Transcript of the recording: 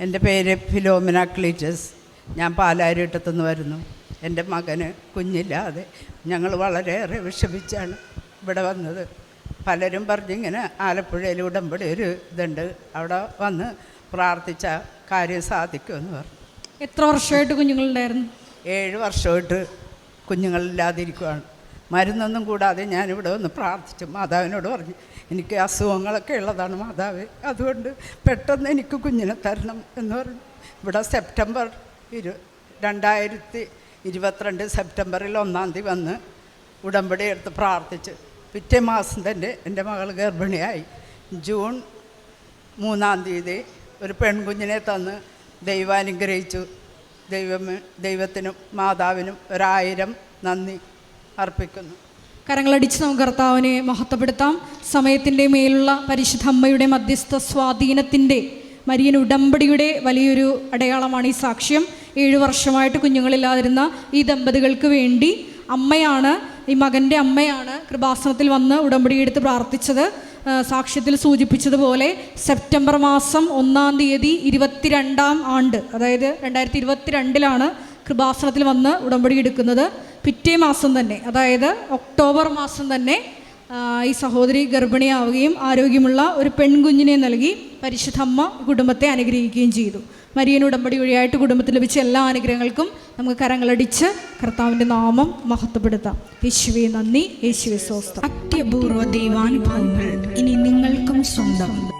എന്റെ പേര് Philomena Cletus. ഞാൻ പാലാരിട്ടത്തുനിന്ന് വരുന്നു. എന്റെ മകന് കുഞ്ഞില്ലാതെ ഞങ്ങൾ വളരെയേറെ വിഷമിച്ചാണ് ഇവിടെ വന്നത്. പലരും പറഞ്ഞിങ്ങനെ ആലപ്പുഴയിൽ ഉടമ്പടി ഒരു ഇതുണ്ട്. അവിടെ വന്ന് പ്രാർത്ഥിച്ച കാര്യം സാധിക്കുമെന്ന് പറഞ്ഞു. എത്ര വർഷമായിട്ട് കുഞ്ഞുങ്ങളുണ്ടായിരുന്നു? ഏഴ് വർഷമായിട്ട് കുഞ്ഞുങ്ങളില്ലാതിരിക്കുവാണ്. മരുന്നൊന്നും കൂടാതെ ഞാനിവിടെ ഒന്ന് പ്രാർത്ഥിച്ചു. മാതാവിനോട് പറഞ്ഞു എനിക്ക് അസുഖങ്ങളൊക്കെ ഉള്ളതാണ് മാതാവ്. അതുകൊണ്ട് പെട്ടെന്ന് എനിക്ക് കുഞ്ഞിനെ തരണം എന്ന് പറഞ്ഞു. ഇവിടെ സെപ്റ്റംബർ ഇരു രണ്ടായിരത്തി ഇരുപത്തിരണ്ട് സെപ്റ്റംബറിൽ ഒന്നാം തീയതി വന്ന് ഉടമ്പടി എടുത്ത് പ്രാർത്ഥിച്ച് പിറ്റേ മാസം തന്നെ എന്റെ മകൾ ഗർഭിണിയായി. ജൂൺ മൂന്നാം തീയതി ഒരു പെൺകുഞ്ഞിനെ തന്ന് ദൈവാനുഗ്രഹിച്ചു. ദൈവം ദൈവത്തിനും മാതാവിനും ഒരായിരം നന്ദി. അർപ്പിക്കുന്നു. കരങ്ങളടിച്ച് നമുക്ക് കർത്താവിനെ മഹത്വപ്പെടുത്താം. സമയത്തിന്റെ മേലുള്ള പരിശുദ്ധ അമ്മയുടെ മധ്യസ്ഥ സ്വാധീനത്തിന്റെ മരിയൻ ഉടമ്പടിയുടെ വലിയൊരു അടയാളമാണ് ഈ സാക്ഷ്യം. ഏഴു വർഷമായിട്ട് കുഞ്ഞുങ്ങളില്ലാതിരുന്ന ഈ ദമ്പതികൾക്ക് വേണ്ടി അമ്മയാണ് ഈ മകന്റെ അമ്മയാണ് കൃപാസനത്തിൽ വന്ന് ഉടമ്പടി എടുത്ത് പ്രാർത്ഥിച്ചത്. സാക്ഷ്യത്തിൽ സൂചിപ്പിച്ചതുപോലെ സെപ്റ്റംബർ മാസം ഒന്നാം തീയതി ഇരുപത്തിരണ്ടാം ആണ്ട് അതായത് രണ്ടായിരത്തി ഇരുപത്തിരണ്ടിലാണ് കൃപാസനത്തിൽ വന്ന് ഉടമ്പടി എടുക്കുന്നത്. പിറ്റേ മാസം തന്നെ അതായത് ഒക്ടോബർ മാസം തന്നെ ഈ സഹോദരി ഗർഭിണിയാവുകയും ആരോഗ്യമുള്ള ഒരു പെൺകുഞ്ഞിനെ നൽകി പരിശുദ്ധമ്മ കുടുംബത്തെ അനുഗ്രഹിക്കുകയും ചെയ്തു. മരിയൻ ഉടമ്പടി വഴിയായിട്ട് കുടുംബത്തിൽ ലഭിച്ച എല്ലാ അനുഗ്രഹങ്ങൾക്കും നമുക്ക് കരങ്ങളടിച്ച് കർത്താവിന്റെ നാമം മഹത്വപ്പെടുത്താം. യേശുവെ നന്ദി. യേശുവെ സ്വസ്ഥം. അത്യപൂർവ ദൈവാനുഭവങ്ങൾ ഇനി നിങ്ങൾക്കും സ്വന്തം.